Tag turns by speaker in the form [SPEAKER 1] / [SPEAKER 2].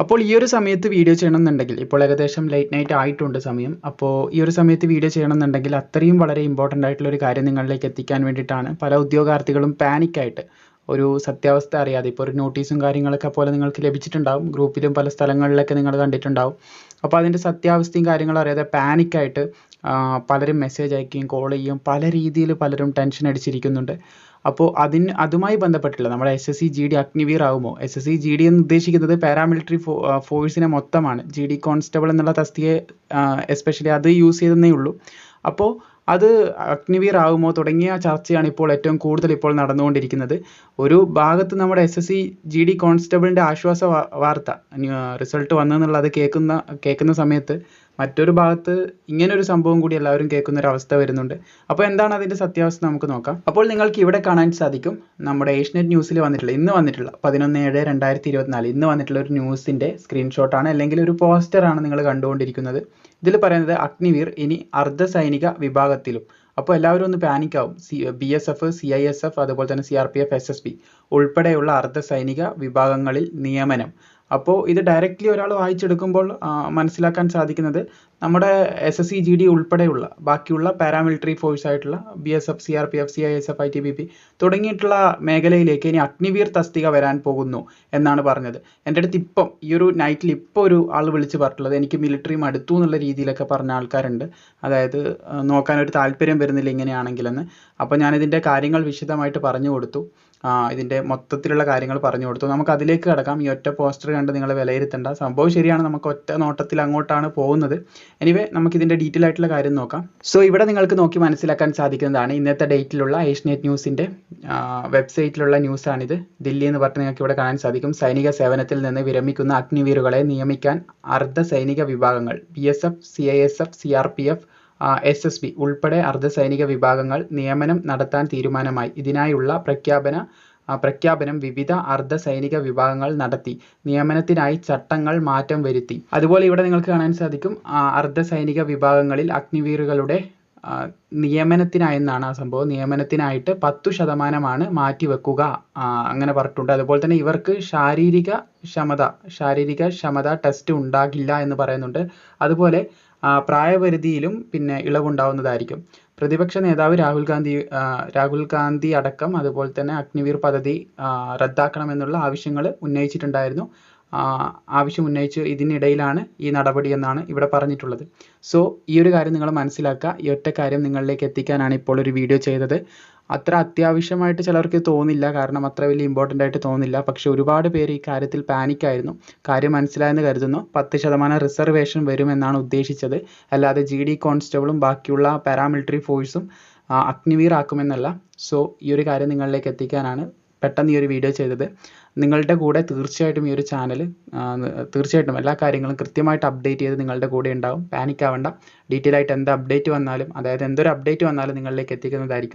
[SPEAKER 1] അപ്പോൾ ഈ ഒരു സമയത്ത് വീഡിയോ ചെയ്യണമെന്നുണ്ടെങ്കിൽ ഇപ്പോൾ ഏകദേശം ലേറ്റ് നൈറ്റ് ആയിട്ടുണ്ട് സമയം. അപ്പോൾ ഈ ഒരു സമയത്ത് വീഡിയോ ചെയ്യണമെന്നുണ്ടെങ്കിൽ അത്രയും വളരെ ഇമ്പോർട്ടന്റ് ആയിട്ടുള്ള ഒരു കാര്യം നിങ്ങളിലേക്ക് എത്തിക്കാൻ വേണ്ടിയിട്ടാണ് പല ഉദ്യോഗാർത്ഥികളും പാനിക്കായിട്ട് ഒരു സത്യാവസ്ഥ അറിയാതെ ഇപ്പോൾ ഒരു നോട്ടീസും കാര്യങ്ങളൊക്കെ പോലെ നിങ്ങൾക്ക് ലഭിച്ചിട്ടുണ്ടാവും. ഗ്രൂപ്പിലും പല സ്ഥലങ്ങളിലൊക്കെ നിങ്ങൾ കണ്ടിട്ടുണ്ടാവും. അപ്പോൾ അതിന്റെ സത്യാവസ്ഥയും കാര്യങ്ങളും അറിയാതെ പാനിക്കായിട്ട് പലരും മെസ്സേജ് അയക്കുകയും കോൾ ചെയ്യുകയും പല രീതിയിൽ പലരും ടെൻഷൻ അടിച്ചിരിക്കുന്നുണ്ട്. അപ്പോൾ അതിന് അതുമായി ബന്ധപ്പെട്ടുള്ള നമ്മുടെ S S C G D Agniveer ആകുമോ S S C G D എന്ന് ഉദ്ദേശിക്കുന്നത് പാരാമിലിറ്ററി ഫോ ഫോഴ്സിനെ മൊത്തമാണ്. ജി ഡി കോൺസ്റ്റബിൾ എന്നുള്ള തസ്തികയെ എസ്പെഷ്യലി അത് യൂസ് ചെയ്തെന്നേ ഉള്ളൂ. അപ്പോൾ അത് അഗ്നിവീർ ആകുമോ തുടങ്ങിയ ചർച്ചയാണ് ഇപ്പോൾ ഏറ്റവും കൂടുതൽ ഇപ്പോൾ നടന്നുകൊണ്ടിരിക്കുന്നത്. ഒരു ഭാഗത്ത് നമ്മുടെ S S C G D കോൺസ്റ്റബിളിന്റെ ആശ്വാസ വാർത്ത റിസൾട്ട് വന്നെന്നുള്ളത് കേൾക്കുന്ന കേൾക്കുന്ന സമയത്ത് മറ്റൊരു ഭാഗത്ത് ഇങ്ങനെ ഒരു സംഭവം കൂടി എല്ലാവരും കേൾക്കുന്ന ഒരു അവസ്ഥ വരുന്നുണ്ട്. അപ്പോൾ എന്താണ് അതിന്റെ സത്യാവസ്ഥ നമുക്ക് നോക്കാം. അപ്പോൾ നിങ്ങൾക്ക് ഇവിടെ കാണാൻ സാധിക്കും നമ്മുടെ ഏഷ്യനെറ്റ് ന്യൂസിൽ വന്നിട്ടുള്ള ഇന്ന് വന്നിട്ടുള്ള പതിനൊന്ന് ഏഴ് രണ്ടായിരത്തി ഇരുപത്തിനാല് ഇന്ന് വന്നിട്ടുള്ള ഒരു ന്യൂസിന്റെ സ്ക്രീൻഷോട്ടാണ് അല്ലെങ്കിൽ ഒരു പോസ്റ്ററാണ് നിങ്ങൾ കണ്ടുകൊണ്ടിരിക്കുന്നത്. ഇതിൽ പറയുന്നത് അഗ്നിവീർ ഇനി അർദ്ധ സൈനിക വിഭാഗത്തിലും. അപ്പോൾ എല്ലാവരും ഒന്ന് പാനിക് ആവും. C B S F C I S F അതുപോലെ തന്നെ C R P F S S P ഉൾപ്പെടെയുള്ള അർദ്ധ സൈനിക വിഭാഗങ്ങളിൽ നിയമനം. അപ്പോൾ ഇത് ഡയറക്റ്റ്ലി ഒരാൾ വായിച്ചെടുക്കുമ്പോൾ മനസ്സിലാക്കാൻ സാധിക്കുന്നത് നമ്മുടെ S S C G D ഉൾപ്പെടെയുള്ള ബാക്കിയുള്ള പാരാമിലിറ്ററി ഫോഴ്സ് ആയിട്ടുള്ള B S F C R P F C I S F I T B P തുടങ്ങിയിട്ടുള്ള മേഖലയിലേക്ക് ഇനി അഗ്നിവീർ തസ്തിക വരാൻ പോകുന്നു എന്നാണ് പറഞ്ഞത്. എന്റെ അടുത്ത് ഇപ്പം ഈ ഒരു നൈറ്റിൽ ഇപ്പോൾ ഒരു ആൾ വിളിച്ച് പറഞ്ഞിട്ടുള്ളത് എനിക്ക് മിലിറ്ററി മടുത്തു എന്നുള്ള രീതിയിലൊക്കെ പറഞ്ഞ ആൾക്കാരുണ്ട്. അതായത് നോക്കാൻ ഒരു താല്പര്യം വരുന്നില്ല ഇങ്ങനെയാണെങ്കിലെന്ന്. അപ്പോൾ ഞാനിതിന്റെ കാര്യങ്ങൾ വിശദമായിട്ട് പറഞ്ഞു കൊടുത്തു. ഇതിന്റെ മൊത്തത്തിലുള്ള കാര്യങ്ങൾ പറഞ്ഞു കൊടുത്തു. നമുക്ക് അതിലേക്ക് കടക്കാം. ഈ ഒറ്റ പോസ്റ്റർ കണ്ട് നിങ്ങൾ വിലയിരുത്തേണ്ട. സംഭവം ശരിയാണ്. നമുക്ക് ഒറ്റ നോട്ടത്തിൽ അങ്ങോട്ടാണ് പോകുന്നത്. എനിവേ നമുക്കിതിന്റെ ഡീറ്റെയിൽ ആയിട്ടുള്ള കാര്യം നോക്കാം. സോ ഇവിടെ നിങ്ങൾക്ക് നോക്കി മനസ്സിലാക്കാൻ സാധിക്കുന്നതാണ് ഇന്നത്തെ ഡേറ്റിലുള്ള ഏഷ്യനെറ്റ് ന്യൂസിന്റെ വെബ്സൈറ്റിലുള്ള ന്യൂസാണിത്. ദില്ലി എന്ന് പറഞ്ഞ് നിങ്ങൾക്ക് ഇവിടെ കാണാൻ സാധിക്കും. സൈനിക സേവനത്തിൽ നിന്ന് വിരമിക്കുന്ന അഗ്നിവീരുകളെ നിയമിക്കാൻ അർദ്ധ സൈനിക വിഭാഗങ്ങൾ. B S F C I S F C R P F S S B ഉൾപ്പെടെ അർദ്ധസൈനിക വിഭാഗങ്ങൾ നിയമനം നടത്താൻ തീരുമാനമായി. ഇതിനായുള്ള പ്രഖ്യാപന പ്രഖ്യാപനം വിവിധ അർദ്ധസൈനിക വിഭാഗങ്ങൾ നടത്തി. നിയമനത്തിനായി ചട്ടങ്ങൾ മാറ്റം വരുത്തി. അതുപോലെ ഇവിടെ നിങ്ങൾക്ക് കാണാൻ സാധിക്കും അർദ്ധസൈനിക വിഭാഗങ്ങളിൽ അഗ്നിവീറുകളുടെ നിയമനത്തിനായെന്നാണ് ആ സംഭവം. നിയമനത്തിനായിട്ട് പത്തു ശതമാനമാണ് മാറ്റിവെക്കുക അങ്ങനെ പറഞ്ഞിട്ടുണ്ട്. അതുപോലെ തന്നെ ഇവർക്ക് ശാരീരിക ക്ഷമത ശാരീരിക ക്ഷമത ടെസ്റ്റ് ഉണ്ടാകില്ല എന്ന് പറയുന്നുണ്ട്. അതുപോലെ പ്രായപരിധിയിലും പിന്നെ ഇളവുണ്ടാവുന്നതായിരിക്കും. പ്രതിപക്ഷ നേതാവ് രാഹുൽ ഗാന്ധി രാഹുൽ ഗാന്ധി അടക്കം അതുപോലെ തന്നെ അഗ്നിവീർ പദ്ധതി റദ്ദാക്കണമെന്നുള്ള ആവശ്യങ്ങൾ ഉന്നയിച്ചിട്ടുണ്ടായിരുന്നു. ആവശ്യം ഉന്നയിച്ച് ഇതിനിടയിലാണ് ഈ നടപടി എന്നാണ് ഇവിടെ പറഞ്ഞിട്ടുള്ളത്. സോ ഈ ഒരു കാര്യം നിങ്ങൾ മനസ്സിലാക്കുക. ഈ ഒറ്റ കാര്യം നിങ്ങളിലേക്ക് എത്തിക്കാനാണ് ഇപ്പോൾ ഒരു വീഡിയോ ചെയ്തത്. അത്ര അത്യാവശ്യമായിട്ട് ചിലർക്ക് തോന്നില്ല. കാരണം അത്ര വലിയ ഇമ്പോർട്ടന്റ് ആയിട്ട് തോന്നില്ല. പക്ഷേ ഒരുപാട് പേര് ഈ കാര്യത്തിൽ പാനിക്കായിരുന്നു കാര്യം മനസ്സിലായെന്ന് കരുതുന്നു. പത്ത് ശതമാനം റിസർവേഷൻ വരുമെന്നാണ് ഉദ്ദേശിച്ചത്. അല്ലാതെ ജി ഡി കോൺസ്റ്റബിളും ബാക്കിയുള്ള പാരാമിലിറ്ററി ഫോഴ്സും അഗ്നിവീർ ആക്കുമെന്നല്ല. സോ ഈ ഒരു കാര്യം നിങ്ങളിലേക്ക് എത്തിക്കാനാണ് പെട്ടെന്ന് ഈ ഒരു വീഡിയോ ചെയ്തത്. നിങ്ങളുടെ കൂടെ തീർച്ചയായിട്ടും ഈ ഒരു ചാനൽ തീർച്ചയായിട്ടും എല്ലാ കാര്യങ്ങളും കൃത്യമായിട്ട് അപ്ഡേറ്റ് ചെയ്ത് നിങ്ങളുടെ കൂടെ ഉണ്ടാവും. പാനിക് ആവണ്ട. ഡീറ്റെയിൽ ആയിട്ട് എന്ത് അപ്ഡേറ്റ് വന്നാലും അതായത് എന്തൊരു അപ്ഡേറ്റ് വന്നാലും നിങ്ങളിലേക്ക് എത്തിക്കുന്നതായിരിക്കും.